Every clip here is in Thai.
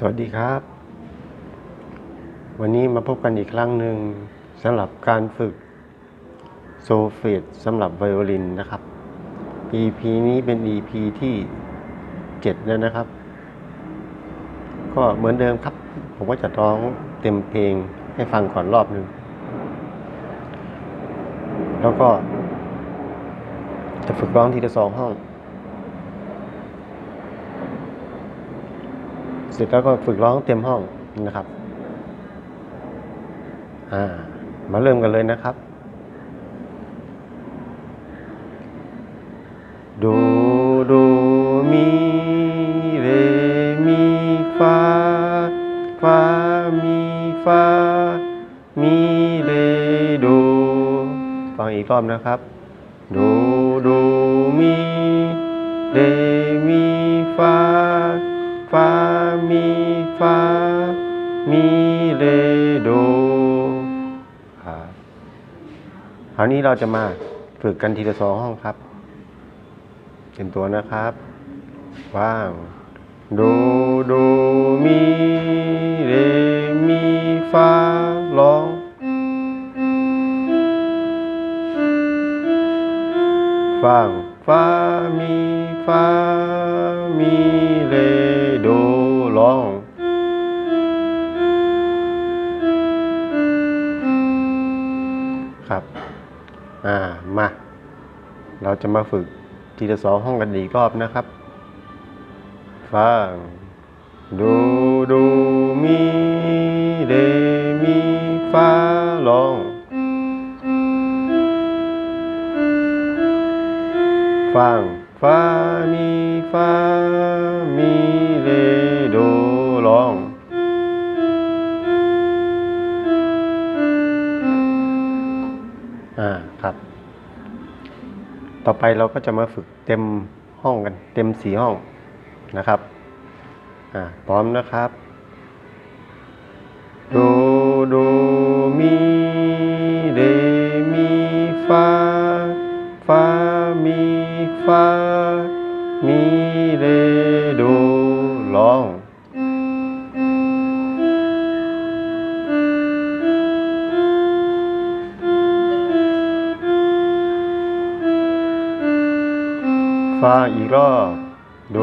สวัสดีครับ วันนี้มาพบกันอีกครั้งหนึ่งสำหรับการฝึกโซเฟตสำหรับไวโอลินนะครับ EP นี้เป็น EP ที่ 7 แล้วนะครับ ก็เหมือนเดิมครับ ผมก็จะร้องเต็มเพลงให้ฟังก่อนรอบหนึ่ง แล้วก็จะฝึกร้องทีละสองห้อง สร็จแล้วก็ฝึกร้องเต็มห้องนะครับ อ่า มาเริ่มกันเลยนะครับ โดโดมีเรมีฟาฟามีฟามีเรโดฟังอีกรอบนะครับ โดโดมีเร มีฟามีเรโดครับคราวนี้เราจะมาฝึกกันทีละสองห้องครับเตรียมตัวนะครับว่างโดโดมีเรมีฟาร้องฟังฟามีฟามี ครับ อ่า มา เราจะมาฝึกทีละสองห้องกันอีกรอบนะครับ ฟัง โด โด มี เร มี ฟาร้อง ฟัง ฟา มี ฟา มี อ่าครับ ต่อไปเราก็จะมาฝึกเต็มห้องกัน เต็มสีห้องนะครับอ่าพร้อมนะครับโดโดมีเรมีฟาฟามีฟามีเรโด ฟาอีกรอบโด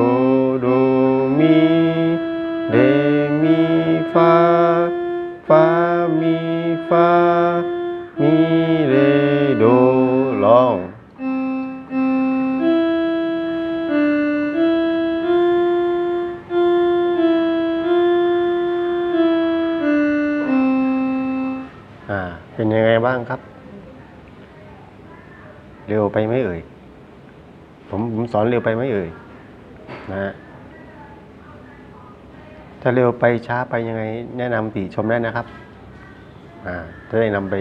โดมีเรมีฟาฟามีฟามีเรโดร้องเป็นยังไงบ้างครับ เร็วไปไหมเอ่ย ผมผมสอนเร็วไปไหมเอ่ยนะฮะถ้าเร็วไปช้าไปยังไง แนะนำติชมได้นะครับอ่าจะได้นำไป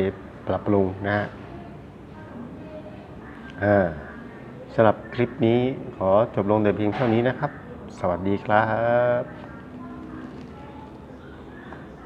ปรับปรุงนะฮะอ่าสำหรับคลิปนี้ขอจบลงแต่เพียงเท่านี้นะครับ สวัสดีครับ